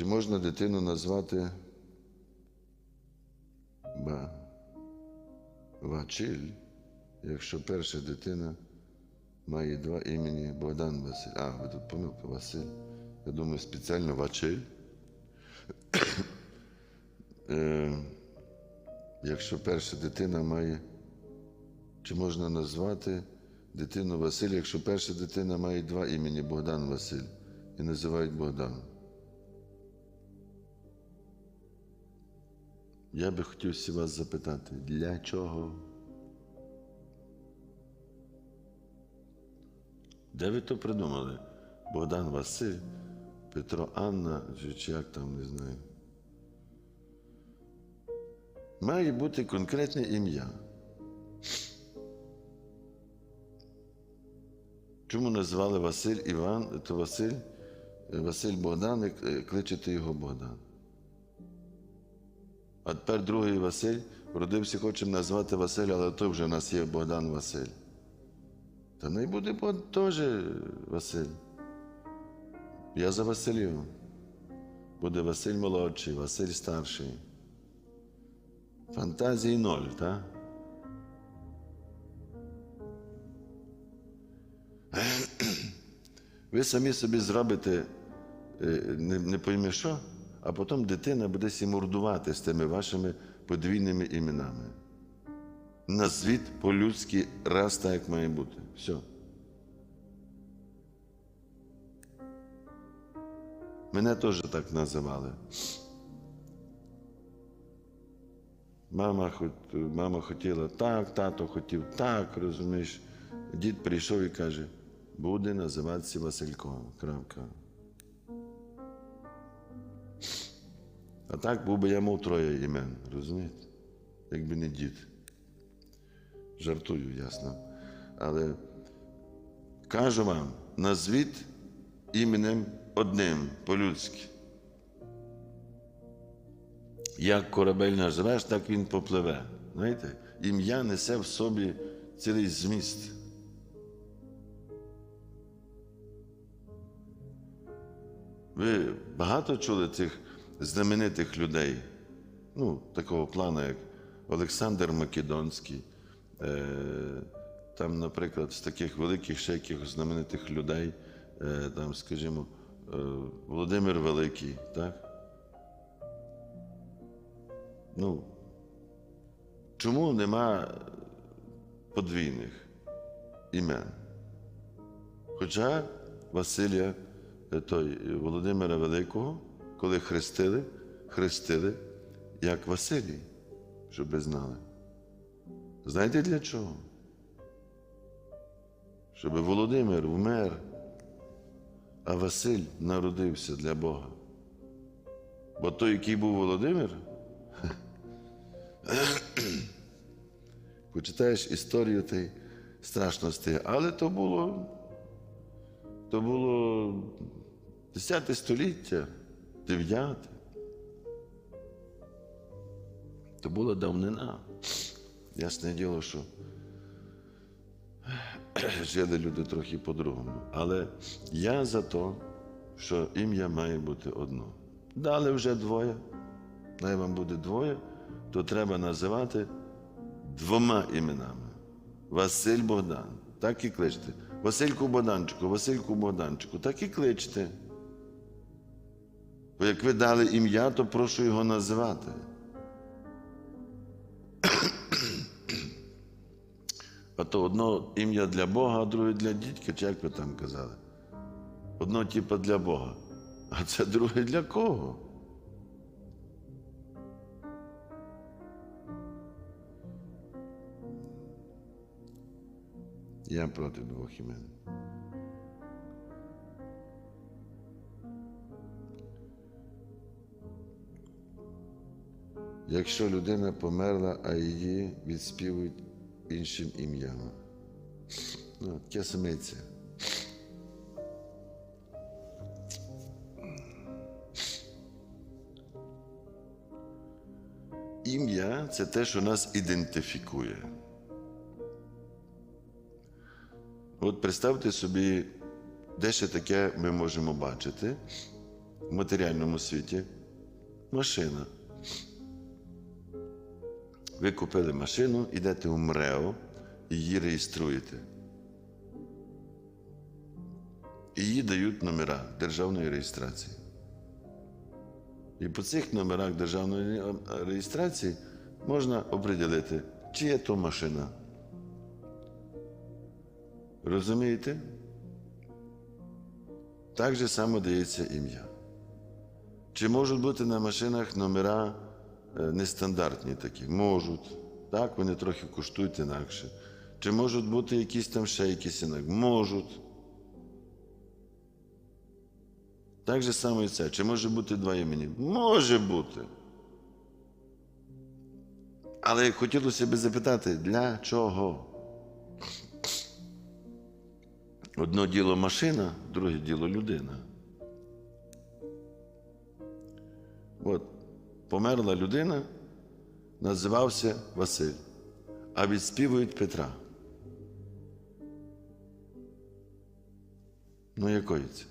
Чи можна дитину назвати ба, Вачиль, якщо перша дитина має два імені Богдан Василь. А, ви тут помилка Василь. Я думаю, спеціально Вачиль. Е, якщо перша дитина має, чи можна назвати дитину Василь, якщо перша дитина має два імені Богдан Василь і називають Богданом? Я би хотів всі вас запитати, для чого? Де ви то придумали? Богдан Василь, Петро Анна, чи- як там, не знаю. Має бути конкретне ім'я. Чому назвали Василь Іван, то Василь, Василь Богдан, е, кличете його Богдан. А тепер другий Василь родився, хочемо назвати Василь, але то вже в нас є Богдан Василь. Та не буде теж Василь. Я за Василів. Буде Василь молодший, Василь старший. Фантазії ноль, так? Ви самі собі зробите е, не, не пойми що, а потім дитина буде сі мордувати з тими вашими подвійними іменами. Назвіть по-людськи раз так, як має бути. Все. Мене теж так називали. Мама, мама хотіла так, тато хотів так, розумієш. Дід прийшов і каже, буде називатися Васильком. Крапка. А так був би я мав троє імен, розумієте? Якби не дід. Жартую, ясно. Але кажу вам, назвіть іменем одним по-людськи. Як корабель називеш, так він попливе. Знаєте? Ім'я несе в собі цілий зміст. Ви багато чули цих знаменитих людей, ну, такого плану, як Олександр Македонський, е, там, наприклад, з таких великих ще якихось знаменитих людей, е, там, скажімо, е, Володимир Великий, так? Ну, чому нема подвійних імен? Хоча Василія, е, той Володимира Великого, коли хрестили, хрестили як Василій, щоб ви знали. Знаєте для чого? Щоб Володимир вмер, а Василь народився для Бога. Бо той, який був Володимир, почитаєш історію ти страшно стає. Але то було, то було 10 століття, 9. То була давнина. Ясне діло, що жили люди трохи по-другому. Але я за те, що ім'я має бути одно. Дали вже двоє, най вам буде двоє, то треба називати двома іменами. Василь Богдан. Так і кличте. Васильку Богданчику, Васильку Богданчику, так і кличте. Бо як ви дали ім'я, то прошу його називати. А то одно ім'я для Бога, а друге для дітки, чи як ви там казали? Одно типу для Бога, а це друге для кого? Я проти двох імен. Якщо людина померла, а її відспівують іншим ім'ям. Ну, таке самиця. Ім'я це те, що нас ідентифікує. От представте собі, де ще таке ми можемо бачити, в матеріальному світі машина. Ви купили машину, йдете у МРЕО і її реєструєте. І їй дають номера державної реєстрації. І по цих номерах державної е, реєстрації можна оприділити, чи є то машина. Розумієте? Так же само дається ім'я. Чи можуть бути на машинах номера нестандартні такі? Можуть. Так, вони трохи коштують інакше. Чи можуть бути якісь там ще якісь інакше? Можуть. Так же само і це. Чи може бути два імені? Може бути. Але хотілося б запитати, для чого? Одно діло машина, друге діло людина. От, померла людина, називався Василь, а відспівують Петра. Ну, якої це?